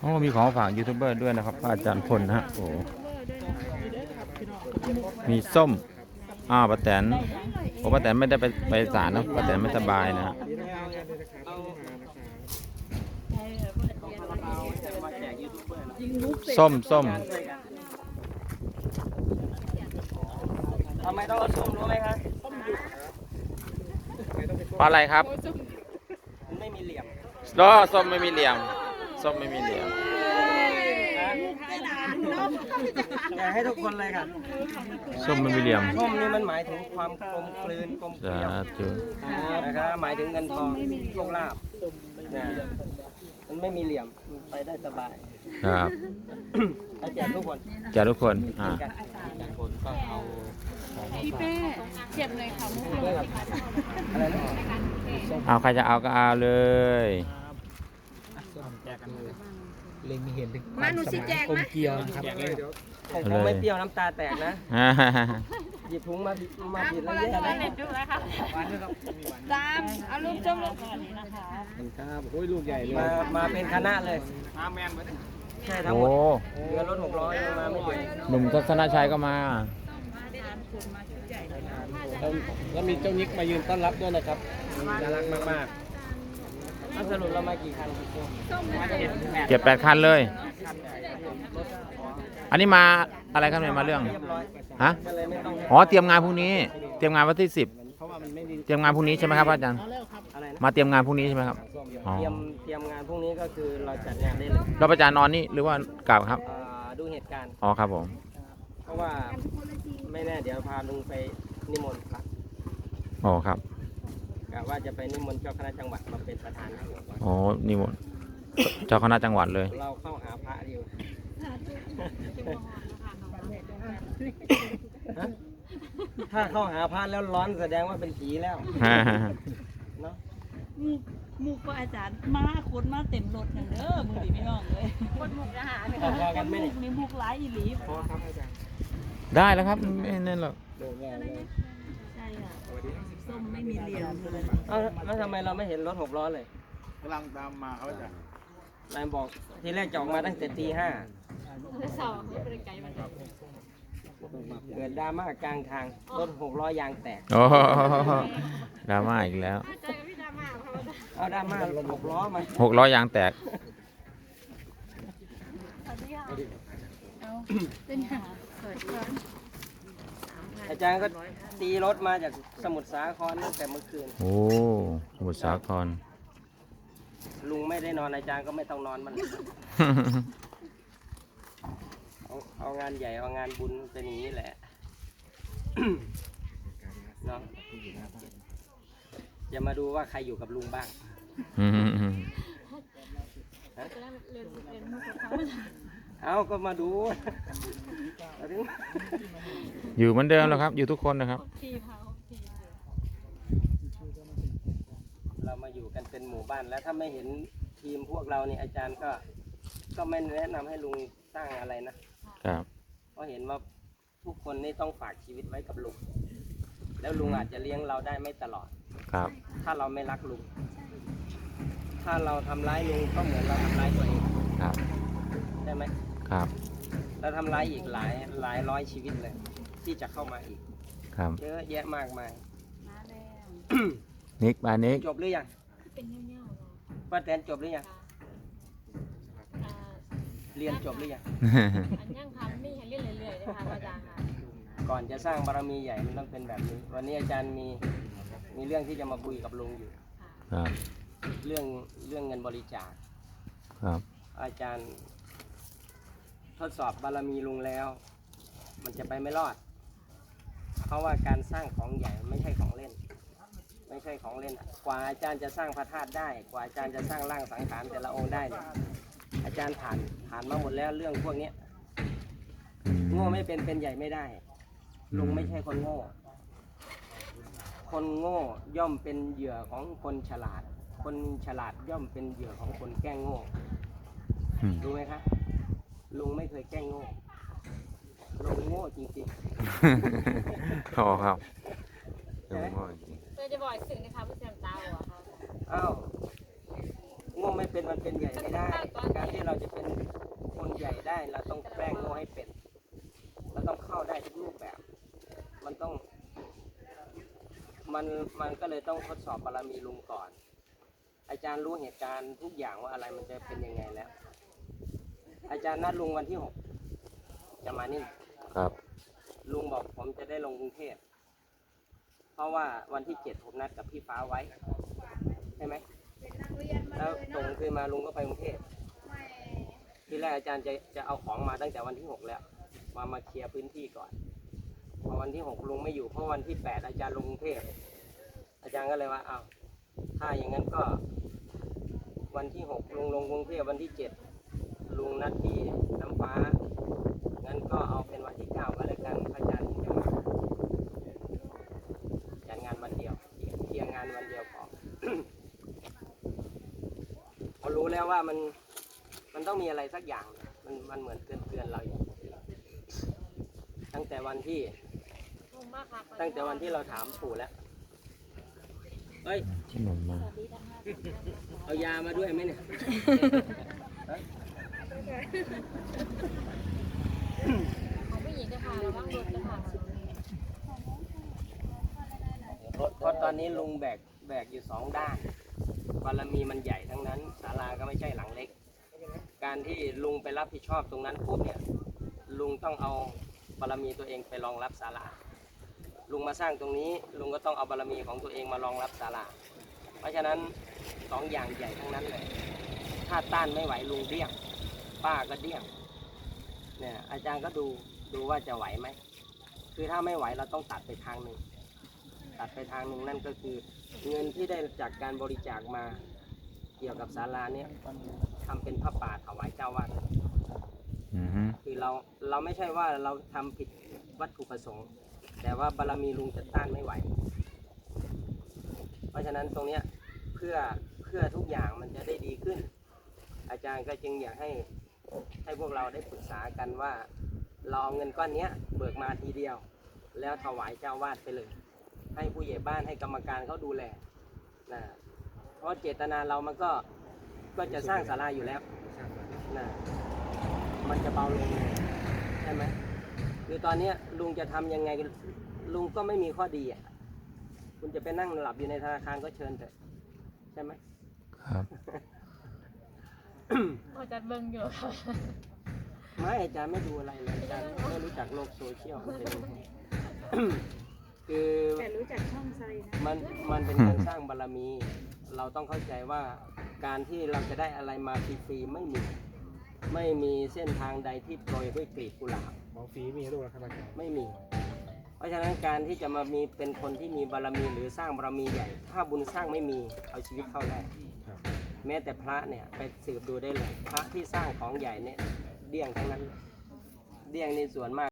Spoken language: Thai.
โอ้มีของฝากยูทูบเบอร์ด้วยนะครับพระอาจารย์พลนะฮะโอ้มีส้มอ้าวป้าแตนโอ้ป้าแตนไม่ได้ไปไปศาลนะป้าแตนไม่สบายนะฮะส้มส้มทำไมต้องเอาส้มรู้ไหมครับปลาอะไรครับ มันไม่มีเหลี่ยม ก็ส้มไม่มีเหลี่ยมส้มไม่มีเหลี่ยมแกะให้ทุกคนเลยค่ะส้มไม่มีเหลี่ยมส้มนี่มันหมายถึงความกลมกลืนกลมเกสาลียวธุนะครับหมายถึงเงินทองโชคลาภนะมันไม่มีเหลี่ยมมันไปได้สบายครับให้แจกทุกคนแจะทุกคนอ่ากันคนก็เอาพี่เป้เจ็บเลยค่ะมุกเลยอะไรนะ เอาใครจะเอาก็เอาเลย เล็งเห็นถึงมาหนูชี้แจงกลมนะเกลียวนะครับผมคงไม่เปรี้ยวน้ำตาแตกนะฮ่าฮ่าฮ่าหยิบถุงมามาผิดแล้วแย่นะเน็ตดูแล้วค่ะตามเอารูปจมลงก่อนนะคะครับโอ้ยลูกใหญ่เลยมามาเป็นคณะเลยใช่ทั้งโอ้หมดเรือรถหกร้อยมาไม่ถึงหนุ่มทัศนชัยก็มา แล้วแล้วมีเจ้านิกมายืนต้อนรับด้วยนะครับน่ารักมาก ถ้าสรุปเรามากี่คันกี่คนมาเจ็ดแปดเก็บแปดคันเลยอันนี้มาอะไรครับเนี่ยมาเรื่อง เรียบร้อยฮะ ก็เลยไม่ต้องอ๋อเตรียมงานพรุ่งนี้ เตรียมงานวันที่สิบๆเพราะว่ามันไม่ดีเตรียมงานพรุ่งนี้ใช่ไหมครับอาจารย์ อะไรนะมาเตรียมงานพรุ่งนี้ใช่ไหมครับ อ๋อเตรียมเตรียมงานพรุ่งนี้ก็คือเราจัดงานได้เลยเราอาจารย์นอนนี่หรือว่ากลับครับ อ่าดูเหตุการณ์ อ๋อครับผม เพราะว่าไม่แน่เดี๋ยวพาลุงไปนิมนต์พระอ๋อครับ กะว่าจะไปนิมนต์เจ้าคณะจังหวัดมาเป็นประธานให้อ๋อนี่หมดเจ้าคณะจังหวัดเลย เราเข้าหาพระดีกว่าฮะถ้าเข้าหาพระแล้วร้อนแสดงว่าเป็นผีแล้วฮ่าฮ่าฮ่าเนาะมุกมุกก็อาจารย์มาคนมาเต็มรถหนึ่งเด้อมือดีไม่น้องเลยคนมุกทหารพอๆกันไหมมุเนี่ยกนี่มุกหลายอีหลีพอครับอาจารย์ได้แล้วครับไม่นั่นหรอก โด่งใหญ่เลยใช่ค่ะส้มไม่มีเหลี่ยมเลยเอ้าแล้วทำไมเราไม่เห็นรถหกล้อเลยกำลังตามมาเขาจะนายบอกทีแรกจะออกมาตั้งแต่ตีห้าสองไม่เป็นไกลมันเกิดดราม่ากลางทางรถหกล้อยางแตกโอ้โหดราม่าอีกแล้วเอาดราม่าหกล้อมาหกล้อยางแตกเป็นหาเกิดก่อน อาจารย์ก็ตีรถมาจากสมุทรสาครตั้งแต่เมื่อคืน โอ้สมุทรสาคร ลุงไม่ได้นอนอาจารย์ก็ไม่ต้องนอนมัน เอาเอางานใหญ่เอางานบุญเป็นอย่างนี้แหละ เนาะจะมาดูว่าใครอยู่กับลุงบ้างเอาก็มาดู เอาถึงอยู่เหมือนเดิมแล้วครับ อยู่ทุกคนนะครับที่เผาที่เรามาอยู่กันเป็นหมู่บ้านแล้วถ้าไม่เห็นทีมพวกเราเนี่ยอาจารย์ก็ ก็ไม่แนะนำให้ลุงสร้างอะไรนะครับเพราะเห็นว่าทุกคนนี่ต้องฝากชีวิตไว้กับลุงแล้วลุงอาจจะเลี้ยงเราได้ไม่ตลอดครับ ถ้าเราไม่รักลุงถ้าเราทำร้ายลุงก็เหมือนเราทำร้ายตัวเองครับใช่ไหม ครับ แล้วทำร้ายอีกหลายหลายร้อยชีวิตเลย ที่จะเข้ามาอีก ครับ เยอะแยะมากมาย มาแล้วนิกบานิกจบหรือยังเป็นเงี้ยวๆเลยป้าแตนจบหรือยังอ่าเรียนจบหรือยัง อันยังทำนี่ให้เรื่อยๆเลยนะคะอาจารย์ค่ะก่อนจะสร้างบารมีใหญ่มันต้องเป็นแบบนี้ วันนี้อาจารย์มีมีเรื่องที่จะมาคุยกับลุงอยู่ ครับ เรื่องเรื่องเงินบริจาค ครับ อาจารย์ ทดสอบบารมีลุงแล้ว มันจะไปไม่รอด เพราะว่าการสร้างของใหญ่ไม่ใช่ของเล่น ไม่ใช่ของเล่น กว่าอาจารย์จะสร้างพระธาตุได้ กว่าอาจารย์จะสร้างร่างสังขารแต่ละองค์ได้เนี่ยอาจารย์ผ่านผ่านมาหมดแล้วเรื่องพวกเนี้ยอืมโง่ไม่เป็นเป็นใหญ่ไม่ได้ลุงไม่ใช่คนโง่ คนโง่ย่อมเป็นเหยื่อของคนฉลาด คนฉลาดย่อมเป็นเหยื่อของคนแกล้งโง่อืมรู้ไหมครับ ลุงไม่เคยแกล้งโง่ลุงโง่จริงโอ้ครับโอ้โหจริงเคยจะบอกอีกสิ่งนะคะผู้เสียมตาหัวเขาๆอ้าวมันเป็นใหญ่ไม่ได้ การที่เราจะเป็นคนใหญ่ได้ เราต้องแปลงโง่ให้เป็นเราต้องเข้าได้ทุกรูปแบบ มันต้อง มันมันก็เลยต้องทดสอบบารมีลุงก่อน อาจารย์รู้เหตุการณ์ทุกอย่างว่าอะไรมันจะเป็นยังไงแล้ว อาจารย์นัดลุงวันที่หกจะมานี่ครับ ลุงบอกผมจะได้ลงกรุงเทพเพราะว่าวันที่เจ็ดผมนัดกับพี่ฟ้าไว้ใช่ไหมแล้วตรงคืนมาลุงก็ไปกรุงเทพที่แรกอาจารย์จะจะเอาของมาตั้งแต่วันที่หกแล้วมามาเคลียร์พื้นที่ก่อนพอวันที่หกลุงไม่อยู่เพราะวันที่แปดอาจารย์ลงกรุงเทพอาจารย์ก็เลยว่าอ้าวถ้าอย่างนั้นก็ วันที่หกลุงลงกรุงเทพวันที่เจ็ด ลุงนัดที่น้ำฟ้า งั้นก็เอาเป็นวันที่เก้าก็แล้วกันพระอาจารย์ถึงจะมาจัดงานวันเดียวเคลียร์งานวันเดียวพอพอรู้แล้วว่ามันมันต้องมีอะไรสักอย่าง มันมันเหมือนเตือนเตือนเราอยู่ตั้งแต่วันที่ ตั้งแต่วันที่เราถามปู่แล้วเฮ้ยขนมมา เอายามาด้วยไหมเนี่ย ของผู้หญิงจะผ่าระวังรถจะผ่าเพราะตอนนี้ลุงแบกแบกอยู่สองด้านบารมีมันใหญ่ทั้งนั้นศาลาก็ไม่ใช่หลังเล็ก การที่ลุงไปรับผิดชอบตรงนั้นปุ๊บเนี่ย ลุงต้องเอาบารมีตัวเองไปรองรับศาลาลุงมาสร้างตรงนี้ลุงก็ต้องเอาบารมีของตัวเองมารองรับศาลาเพราะฉะนั้นสองอย่างใหญ่ทั้งนั้นเลย ถ้าต้านไม่ไหวลุงเดี้ยง ป้าก็เดี้ยงเนี่ยอาจารย์ก็ดูดูว่าจะไหวไหม คือถ้าไม่ไหวเราต้องตัดไปทางหนึ่ง ตัดไปทางหนึ่งนั่นก็คือ เงินที่ได้จากการบริจาคมาเกี่ยวกับศาลาเนี่ยทำเป็นพระป่าถวายเจ้าวาดอือฮึคือเราเราไม่ใช่ว่าเราทำผิดวัตถุประสงค์ แต่ว่าบารมีลุงจะต้านไม่ไหว เพราะฉะนั้นตรงเนี้ยเพื่อเพื่อทุกอย่างมันจะได้ดีขึ้น อาจารย์ก็จึงอยากให้ ให้พวกเราได้ปรึกษากันว่าเราเอาเงินก้อนนี้เบิกมาทีเดียว แล้วถวายเจ้าวาดไปเลย ให้ผู้ใหญ่บ้านให้กรรมการเขาดูแลนะเพราะเจตนาเรามันก็ก็จะสร้างศาลาอยู่แล้วนะมันจะเบาลงใช่ไหมคือตอนนี้ลุงจะทำยังไงลุงก็ไม่มีข้อดีอะคุณจะไปนั่งหลับอยู่ในธนาคารก็เชิญเถอะใช่ไหมครับ อาจารย์เบิ่งอยู่ค่ะไม่อาจารย์ไม่ดูอะไรเลยอาจารย์ไม่รู้จักโลกโซเชียลมันเป็นยังไง คือแต่รู้จักช่องไซนะมันมันเป็นการสร้างบารมี เราต้องเข้าใจว่าการที่เราจะได้อะไรมาฟรีๆไม่มี ไม่มีเส้นทางใดที่โปรยด้วยกลีบกุหลาบ ของฟรีมีด้วยครับอาจารย์ไม่มี เพราะฉะนั้นการที่จะมามีเป็นคนที่มีบารมีหรือสร้างบารมีใหญ่ ถ้าบุญสร้างไม่มีเอาชีวิตเข้าได้ครับ แม้แต่พระเนี่ยไปสืบดูได้เลย พระที่สร้างของใหญ่เนี่ยเดี่ยงทั้งนั้น เดี่ยงในส่วนมาก